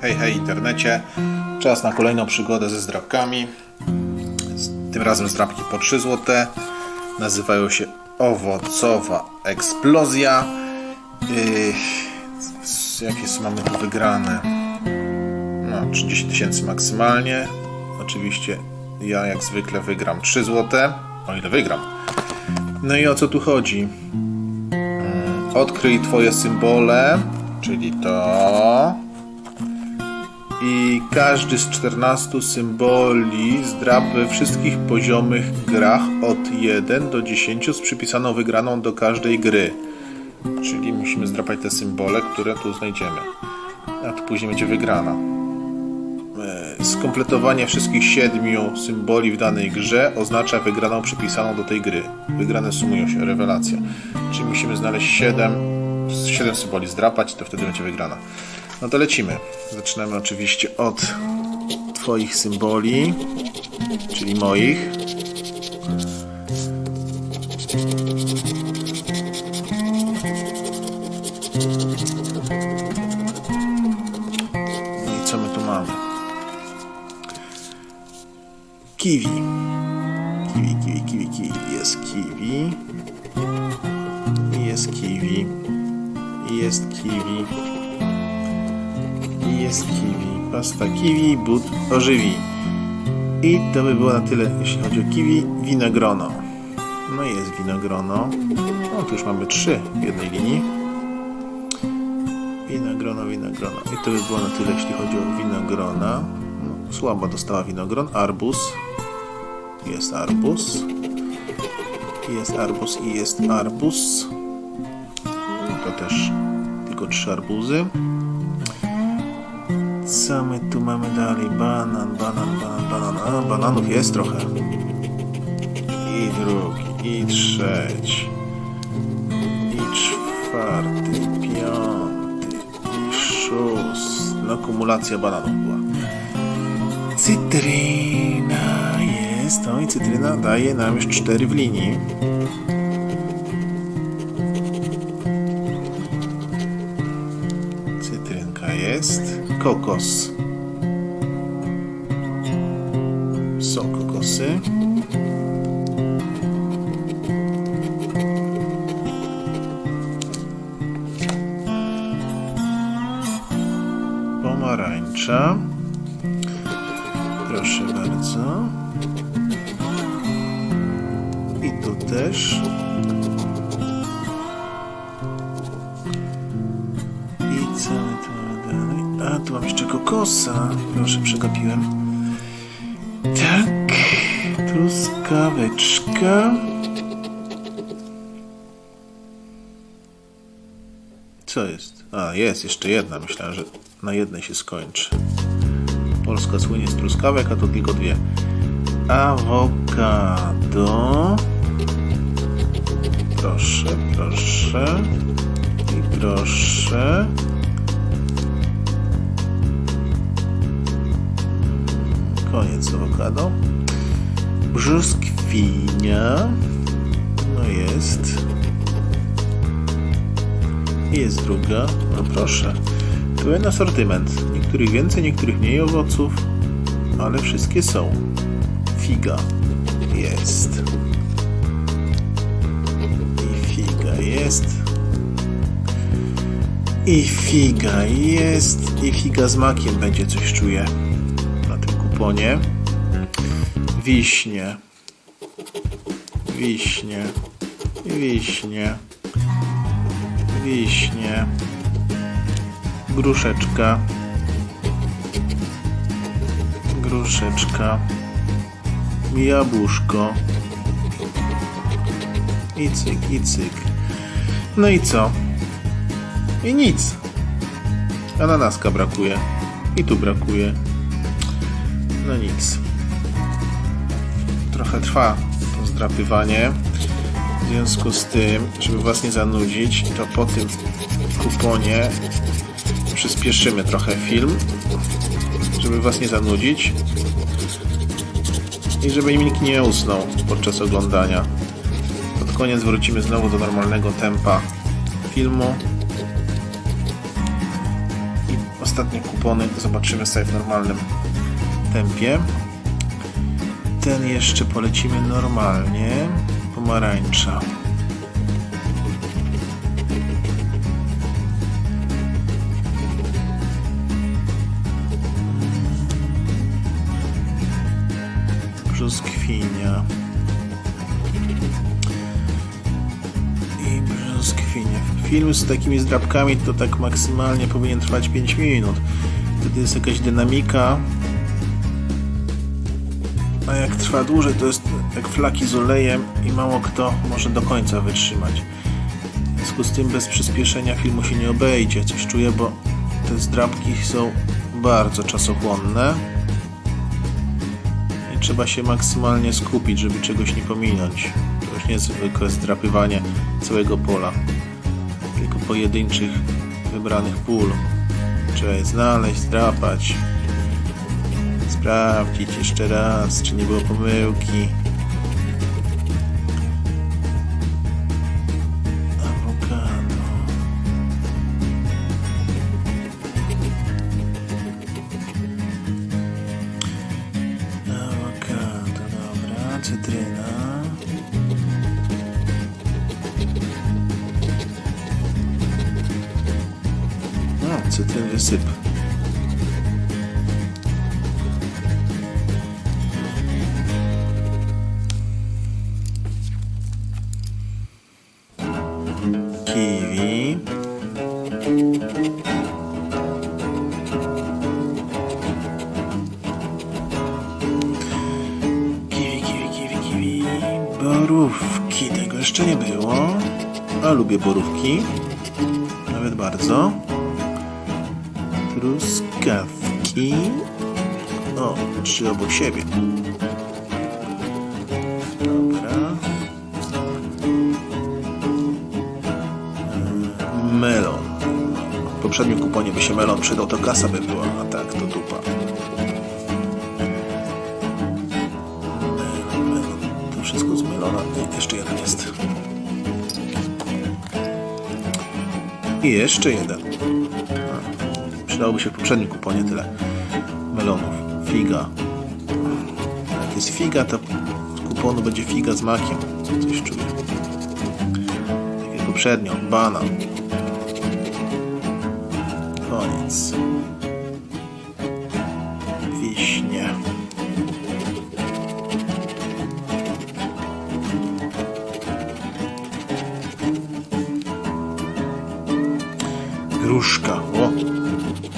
Hej, hej internecie. Czas na kolejną przygodę ze zdrabkami. Tym razem zdrabki po 3 zł. Nazywają się Owocowa Eksplozja. Yy, jakie mamy tu wygrane? No, 30 tysięcy maksymalnie. Oczywiście ja jak zwykle wygram 3 zł. O ile wygram. No i o co tu chodzi? Mm, Odkryj twoje symbole, czyli to. I każdy z 14 symboli zdrab we wszystkich poziomych grach od 1 do 10 z przypisaną wygraną do każdej gry. Czyli musimy zdrapać te symbole, które tu znajdziemy. A tu później będzie wygrana. E, Skompletowanie wszystkich siedmiu symboli w danej grze oznacza wygraną przypisaną do tej gry. Wygrane sumują się, rewelacja. Czyli musimy znaleźć 7, 7 symboli zdrapać, to wtedy będzie wygrana. No to lecimy. Zaczynamy oczywiście od Twoich symboli, czyli moich. I co my tu mamy? Kiwi. Jest kiwi. Pasta kiwi, but ożywi. I to by było na tyle, jeśli chodzi o kiwi. Winogrono. No i jest winogrono. No tu już mamy trzy w jednej linii. Winogrono, winogrono. I to by było na tyle, jeśli chodzi o winogrona. No, słabo dostała winogron. Arbus. Jest arbus. Jest arbus i jest arbus. To też tylko trzy arbuzy. Co my tu mamy dalej? Banan, banan, banan, banan. A, bananów jest trochę. I drugi, i trzeci. I czwarty, piąty, i szósty. No, kumulacja bananów była. Cytryna jest. No i cytryna daje nam już cztery w linii. Cytrynka jest. Kokos. Są kokosy. Pomarańcza. Proszę bardzo. I tu też. Proszę, przegapiłem. Tak. Truskaweczka. Co jest? A, jest jeszcze jedna. Myślałem, że na jednej się skończy. Polska słynie z truskawek, a to tylko dwie. Awokado. Proszę, proszę. I proszę. Koniec awokado. Brzoskwinia. No jest. Jest druga. No proszę. Pełen asortyment. Niektórych więcej, niektórych mniej owoców, ale wszystkie są. Figa jest. I figa jest. I figa jest. I figa z makiem będzie coś czuję kuponie. Wiśnie. Wiśnie. Wiśnie. Wiśnie. Gruszeczka. Gruszeczka. Jabłuszko. I cyk, i cyk. No i co? I nic. Ananaska brakuje. I tu brakuje. No nic. Trochę trwa to zdrapywanie. W związku z tym, żeby Was nie zanudzić, to po tym kuponie przyspieszymy trochę film, żeby Was nie zanudzić i żeby nikt nie usnął podczas oglądania. Pod koniec wrócimy znowu do normalnego tempa filmu. I ostatnie kupony zobaczymy sobie w normalnym tempie. Ten jeszcze polecimy normalnie. Pomarańcza. Brzoskwinia. I brzoskwinia. Film z takimi zdrabkami to tak maksymalnie powinien trwać 5 minut. Wtedy jest jakaś dynamika. Jak trwa dłużej, to jest jak flaki z olejem i mało kto może do końca wytrzymać. W związku z tym bez przyspieszenia filmu się nie obejdzie. Coś czuję, bo te zdrabki są bardzo czasochłonne i trzeba się maksymalnie skupić, żeby czegoś nie pominąć. To już nie jest zwykłe zdrapywanie całego pola, tylko pojedynczych wybranych pól. Trzeba je znaleźć, zdrapać, sprawdzić jeszcze raz, czy nie było pomyłki. Awokado. Awokado, dobra, cytryna. No, cytryny syp. Borówki. Tego jeszcze nie było. A lubię borówki. Nawet bardzo. Truskawki. O, trzy obok siebie. Dobra. Melon. W poprzednim kuponie by się melon przydał, to kasa by była, a tak to dupa. Jeszcze jeden jest. I jeszcze jeden. Przydałoby się w poprzednim kuponie tyle melonów. Figa. Jak jest figa, to z kuponu będzie figa z makiem. Coś czuję. Tak jak poprzednio. Banan. Koniec. Gruszka. O!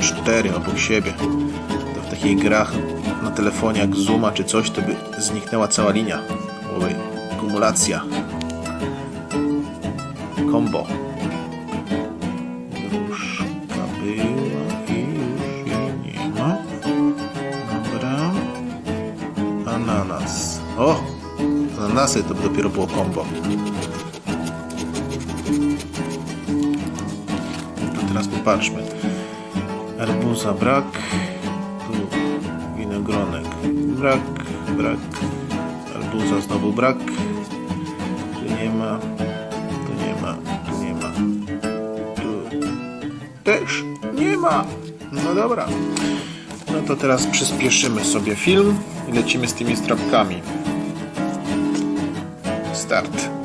Cztery obok siebie. To w takich grach na telefonie jak Zuma czy coś, to by zniknęła cała linia. Oj, kumulacja. Combo. Gruszka była i już jej nie ma. Dobra. Ananas. O! Ananasy to by dopiero było combo. Teraz popatrzmy. Arbuza brak. Tu winogronek brak. Brak. Arbuza znowu brak. Tu nie ma. Tu nie ma. Tu nie ma. Tu też nie ma. No dobra. No to teraz przyspieszymy sobie film i lecimy z tymi strapkami. Start.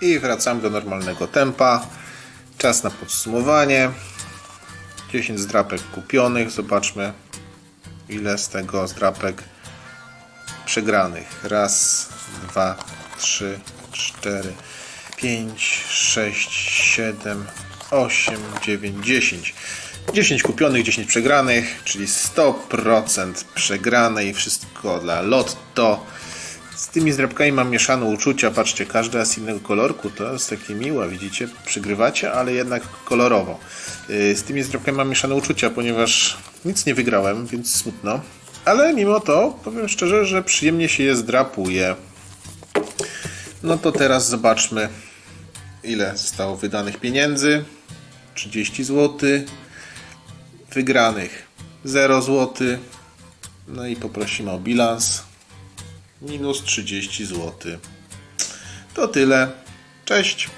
I wracamy do normalnego tempa. Czas na podsumowanie. 10 zdrapek kupionych. Zobaczmy, ile z tego zdrapek przegranych. Raz, dwa, trzy, cztery, pięć, sześć, siedem, osiem, dziewięć, dziesięć. 10 kupionych, 10 przegranych, czyli 100% przegrane i wszystko dla lotto. Z tymi zdrabkami mam mieszane uczucia. Patrzcie, każda z innego kolorku. To jest takie miłe, widzicie? Przygrywacie, ale jednak kolorowo. Yy, Z tymi zdrabkami mam mieszane uczucia, ponieważ nic nie wygrałem, więc smutno. Ale mimo to powiem szczerze, że przyjemnie się je zdrapuje. No to teraz zobaczmy, ile zostało wydanych pieniędzy. 30 zł. Wygranych 0 zł. No i poprosimy o bilans minus 30 zł. To tyle. Cześć.